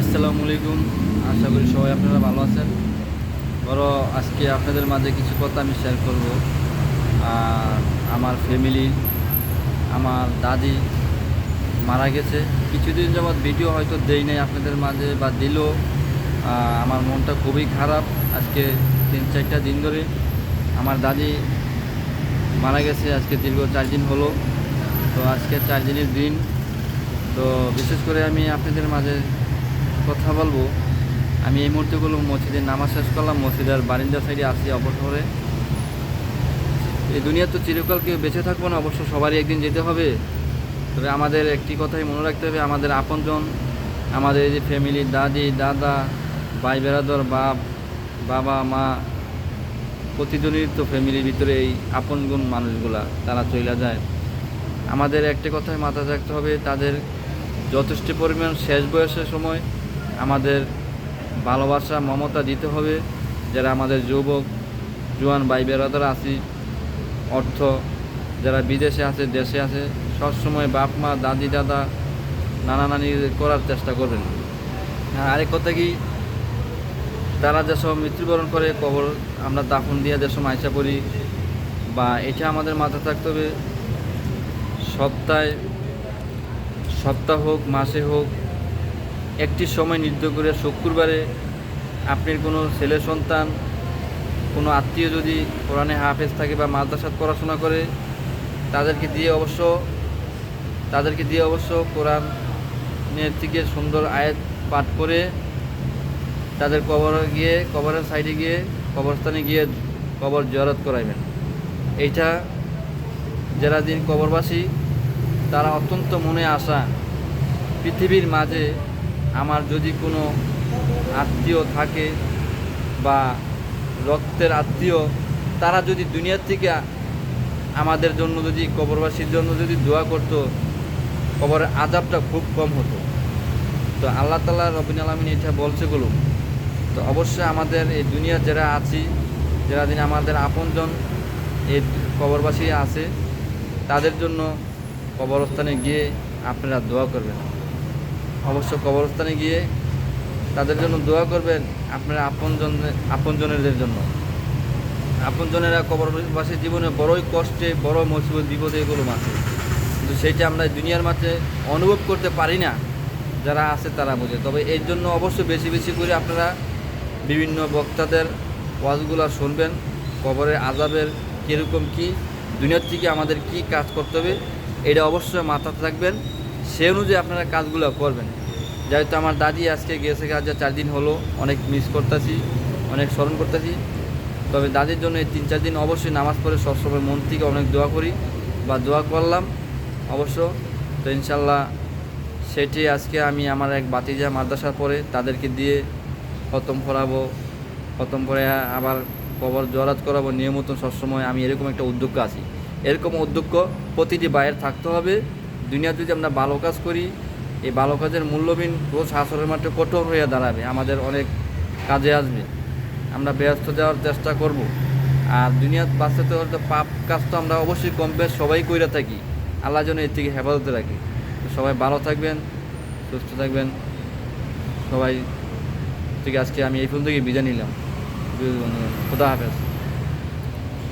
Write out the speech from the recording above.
আসসালামু আলাইকুম। আশা করি সবাই আপনারা ভালো আছেন। বড় আজকে আপনাদের মাঝে কিছু কথা আমি শেয়ার করব। আর আমার ফ্যামিলি আমার দাদি মারা গেছে। কিছুদিন যাবৎ ভিডিও হয়তো দেই নাই আপনাদের মাঝে বা দিলেও আমার মনটা খুবই খারাপ। আজকে তিন চারটা দিন ধরে আমার দাদি মারা গেছে। আজকে দীর্ঘ চার দিন হলো। তো আজকে চার দিনের দিন। তো বিশেষ করে আমি আপনাদের মাঝে কথা বলব। আমি এই মুহূর্তে গুলো মসজিদের নামাজ শেষ করলাম, মসজিদের বারিন্দা সাইডে আসি অবসরে এই দুনিয়া তো চিরকাল কেউ বেঁচে থাকব না, অবশ্য সবারই একদিন যেতে হবে। তবে আমাদের একটি কথাই মনে রাখতে হবে, আমাদের আপনজন, আমাদের যে ফ্যামিলি দাদি, দাদা, ভাই, বেরাদর, বাপ, বাবা, মা প্রতিজনের তো ফ্যামিলির ভিতরে এই আপনগুন মানুষগুলা, তারা চলে যায়। আমাদের একটা কথাই মাথায় রাখতে হবে, তাদের যথেষ্ট পরিমাণ শেষ বয়সের সময় আমাদের ভালোবাসা, মমতা দিতে হবে। যারা আমাদের যুবক, জোয়ান ভাই বেরাদার আছি, অর্থ, যারা বিদেশে আছে, দেশে আছে, সবসময় বাপ, মা, দাদি, দাদা, নানা নানি করার চেষ্টা করবেন। আর আরেক কথা কি, তারা যেসব মৃত্যুবরণ করে, কবর আমরা দাফন দিয়ে যেসব আয়সা করি, বা এটা আমাদের মাথায় থাকতে হবে। সপ্তাহে, সপ্তাহ হোক, মাসে হোক একটি সময় নির্ধারণ করে শুক্রবারে আপনার কোনো ছেলে সন্তান, কোনো আত্মীয় যদি কোরআনে হাফেজ থাকে বা মাদ্রাসাত পড়াশোনা করে, তাদেরকে দিয়ে অবশ্য, তাদেরকে দিয়ে অবশ্য কোরআনের থেকে সুন্দর আয়াত পাঠ করে তাদের কবরে গিয়ে, কবরের সাইডে গিয়ে, কবরস্থানে গিয়ে কবর জয়ারত করাইবেন। এইটা যারা দিন কবরবাসী, তারা অত্যন্ত মনে আসা পৃথিবীর মাঝে আমার যদি কোনো আত্মীয় থাকে বা রক্তের আত্মীয়, তারা যদি দুনিয়ার থেকে আমাদের জন্য যদি, কবরবাসীর জন্য যদি দোয়া করত কবরের আজাবটা খুব কম হতো। তো আল্লাহ তালা রবিন আলমিন এটা বলছে গুলো তো অবশ্যই আমাদের এই দুনিয়া যারা আছি, যারা দিন আমাদের আপনজন, এই কবরবাসী আছে, তাদের জন্য কবরস্থানে গিয়ে আপনারা দোয়া করবেন। অবশ্য কবরস্থানে গিয়ে তাদের জন্য দোয়া করবেন আপনারা আপনজন, আপনজনেদের জন্য। আপনজনেরা কবরবাসী জীবনে বড়ই কষ্টে বড় মুসিবত, বিপদে এগুলো আছে কিন্তু সেইটা আমরা দুনিয়ার মাঝে অনুভব করতে পারি না। যারা আছে তারা বোঝে। তবে এর জন্য অবশ্যই বেশি বেশি করে আপনারা বিভিন্ন বক্তাদের ওয়াজগুলো শুনবেন। কবরের আজাবের কীরকম কি, দুনিয়ার থেকে আমাদের কি কাজ করতে হবে, এটা অবশ্যই মাথাতে রাখবেন সে অনুযায়ী আপনারা কাজগুলো করবেন। যেহেতু আমার দাদি আজকে গেছে আজ চার দিন হলো, অনেক মিস করতেছি, অনেক স্মরণ করতেছি। তবে দাদির জন্য এই তিন চার দিন অবশ্যই নামাজ পড়ে সবসময় মন থেকে অনেক দোয়া করি বা দোয়া করলাম অবশ্য। তো ইনশাল্লাহ সেটি আজকে আমি আমার এক বাতিজা মাদ্রাসা পরে তাদেরকে দিয়ে খতম করাবো, খতম করে আবার কবর জরাত করাবো। নিয়মিত সবসময় আমি এরকম একটা উদ্যোগ আছি। এরকম উদ্যোগ প্রতিটি বাইরে থাকতে হবে। দুনিয়া যদি আমরা ভালো কাজ করি এই ভালো কাজের মূল্যবিন রোজ হাসরের মাঠে কঠোর হয়ে দাঁড়াবে, আমাদের অনেক কাজে আসবে। আমরা ব্যস্ত যাওয়ার চেষ্টা করব। আর দুনিয়ার বাঁচাতে হলে পাপ কাজ তো আমরা অবশ্যই কম বেশ সবাই কইরা থাকি, আল্লাহ যেন এর থেকে হেফাজতে রাখি। সবাই ভালো থাকবেন, সুস্থ থাকবেন। সবাই থেকে আজকে আমি এই ফোন থেকে বিদায় নিলাম। খুদা হাফেজ।